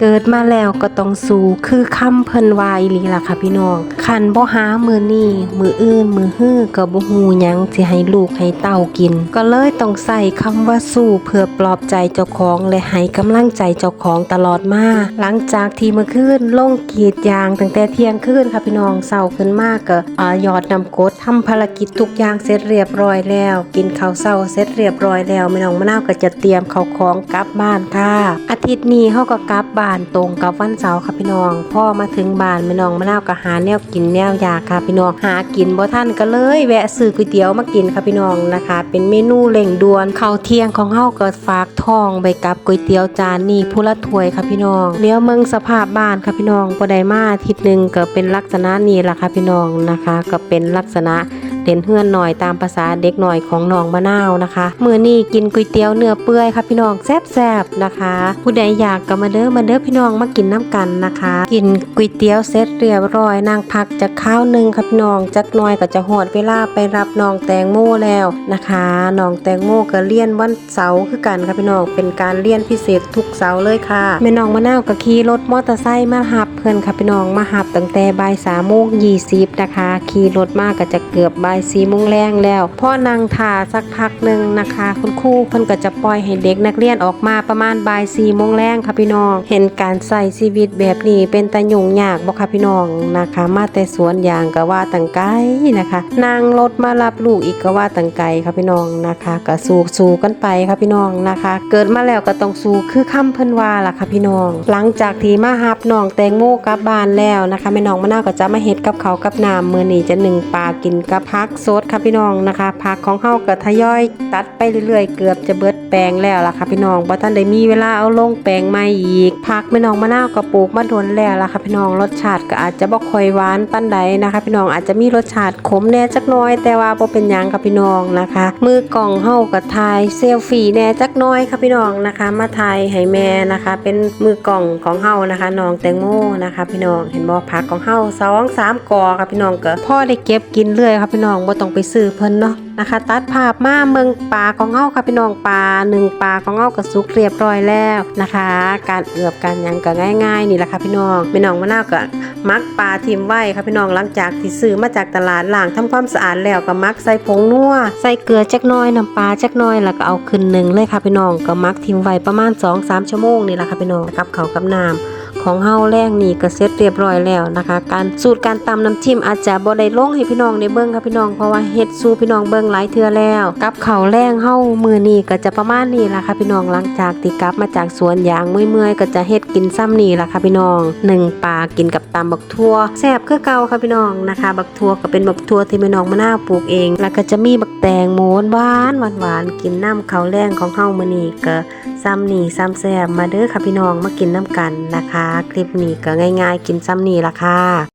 เกิดมาแล้วก็ต้องสู้คือคำเพิ่นวาอีหลีล่ะค่ะพี่น้องคันบ่หามือนี้มื้ออื่นมือฮื้อก็บ่ฮู้หยังสิให้ลูกให้เต้ากิน ก็เลยต้องใส่คำว่าสู้เพื่อปลอบใจเจ้าของและให้กำลังใจเจ้าของตลอดมาหลังจากที่เมื่อคืนลงกีดยางตั้งแต่เที่ยงคืนค่ะพี่น้องเช้าขึ้นมาก็อ่ายอดนำกดทำภารกิจทุกอย่างเสร็จเรียบร้อยแล้ว กินข้าวเช้าเสร็จเรียบร้อยแล้วแม่น้องมะนาวก็จะเตรียมข้าวของกลับบ้านค่ะอา ทิตย์นี้เฮาก็กลับบ้านตรงกับวันเสาร์ค่ะพี่น้อง พ่อมาถึงบ้านแม่น้องมะนาวก็หาแนวกินแนวยากค่ะพี่น้องหากินบ่ทันก็เลยแวะซื้อก๋วยเตี๋ยวมากินค่ะพี่น้องนะคะ เป็นเมนูเร่งด่วนข้าวเที่ยงของเฮาก็ฝากทองไปกับก๋วยเตี๋ยวจานนี้ผู้ละถ้วยค่ะพี่น้องเลี้ยวเมืองสภาพบ้านค่ะพี่น้องบ่ได้มาอาทิตย์หนึงก็เป็นลักษณะนี้ล่ะค่ะพี่น้องนะคะ ก็เป็นลักษณะ เด่นเฮือนหน่อยตามภาษาเด็กหน่อยของน้องมะนาวนะคะมื้อนี้กินก๋วยเตี๋ยวเนื้อเปื่อยค่ะพี่น้องแซ่บๆนะคะ ผู้ใดอยากก็มาเด้อมาเด้อพี่น้องมากินน้ำกันนะคะ กินก๋วยเตี๋ยวเสร็จเรียบร้อยนั่งพักจากข้าวหนึ่งค่ะพี่น้องจักหน่อยก็จะหอดเวลาไปรับน้องแตงโมแล้วนะคะน้องแตงโมก็เรียนวันเสาร์คือกันค่ะพี่น้องเป็นการเรียนพิเศษทุกเสาร์เลยค่ะแม่น้องมะนาวก็ขี่รถมอเตอร์ไซค์มาหับเพื่อนค่ะพี่น้องมาหับตั้งแต่บ่ายสามโมงยี่สิบนะคะขี่รถมากก็จะเกือบบ่ายสี่โมงแรงแล้วพ่อนางถ่าสักพักหนึ่งนะคะ คุณครูเพิ่นก็จะปล่อยให้เด็กนักเรียนออกมาประมาณบ่ายสี่โมงแรงค่ะพี่น้อง เห็นการใส่ชีวิตแบบนี้เป็นตะยุ่งยากบ่ค่ะพี่น้องนะคะ มาแต่สวนยางก็ว่าตังไกลนะคะ นางรถมารับลูกอีกก็ว่าตังไกลค่ะพี่น้องนะคะก็สู้สู้กันไปค่ะพี่น้องนะคะ เกิดมาแล้วก็ต้องสู้คือคำเพิ่นว่าล่ะค่ะพี่น้อง หลังจากที่มาหับน้องแตงโมกลับบ้านแล้วนะคะแม่น้องมะนาวก็จะมาเฮ็ดกับเขากับน้ำมื้อนี้จะหนึ่งปลากินกับพักสดค่ะพี่น้องนะคะผักของเฮาก็ทยอย ตัดไปเรื่อยๆ เกือบจะเบิดแปลงแล้วล่ะค่ะพี่น้องบ่ทันได้มีเวลาเอาลงแปลงใหม่อีกผักแม่น้องมะนาวก็ปลูกมาโดนแล้วล่ะค่ะพี่น้องรสชาติก็อาจจะบ่ค่อยหวานปานใดนะคะ พี่น้องอาจจะมีรสชาติขมแน่จักน้อย แต่ว่าบ่เป็นหยังค่ะพี่น้องนะคะ มือกล่องเฮาก็ถ่ายเซลฟี่แน่จักน้อยค่ะพี่น้องนะคะ มาถ่ายให้แม่นะคะ เป็นมือกล่องของเฮานะคะน้องแตงโมนะคะ พี่น้องเห็นบ่ผักของเฮาสองสามกอค่ะพี่น้องก็พ่อได้เก็บกินเรื่อยค่ะพี่น้ององบ่ต้องไปซื้อเพิ่นเนาะนะคะ ตัดภาพมาเมืองปลาของเฮาค่ะพี่น้องปลาหนึ่งปลาของเฮาก็สุกเรียบร้อยแล้วนะคะ การเอือบการยังก็ง่าย ๆ นี่แหละค่ะพี่น้องพี่น้องมะนาวก็มักปลาทิมไว้ค่ะพี่น้องหลังจากที่ซื้อมาจากตลาดล้างทำความสะอาดแล้วก็มักใส่ผงนัวใส่เกลือจักหน้อยน้ำปลาจักหน้อยแล้วก็เอาขึ้นหนึ่งเลยค่ะพี่น้องก็มักทิมไว้ประมาณ2-3ชั่วโมงนี่แหละค่ะพี่น้องกับเขากับน้ำ ของเฮาแรงนี่ก็เสร็จเรียบร้อยแล้วนะคะ การสูตรการตำน้ำจิ้มอาจจะบ่ได้ลงให้พี่น้องได้เบิ่งค่ะพี่น้องเพราะว่าเฮ็ดสู่พี่น้องเบิ่งหลายเทื่อแล้ว กับเขาแรงเฮามือนี้ก็จะประมาณนี้ล่ะค่ะพี่น้องหลังจากที่กลับมาจากสวนยางเมื่อยๆก็จะเฮ็ดกินซ้ำนี่ล่ะค่ะพี่น้องหนึ่งปลากินกับตำบักทั่วแซ่บคือเก่าค่ะพี่น้องนะคะ บักทั่วก็เป็นบักทั่วที่แม่น้องมะนาวปลูกเอง แล้วก็จะมีบักแตงโมนหวานหวานกินน้ำเขาแรงของเฮามือนี้ก็ ซ้ำนี่ซ้ำแซ่บมาเด้อค่ะพี่น้องมากินน้ำกันนะคะ คลิปนี้ก็ง่าย ๆ กินซ้ำนี่ละค่ะ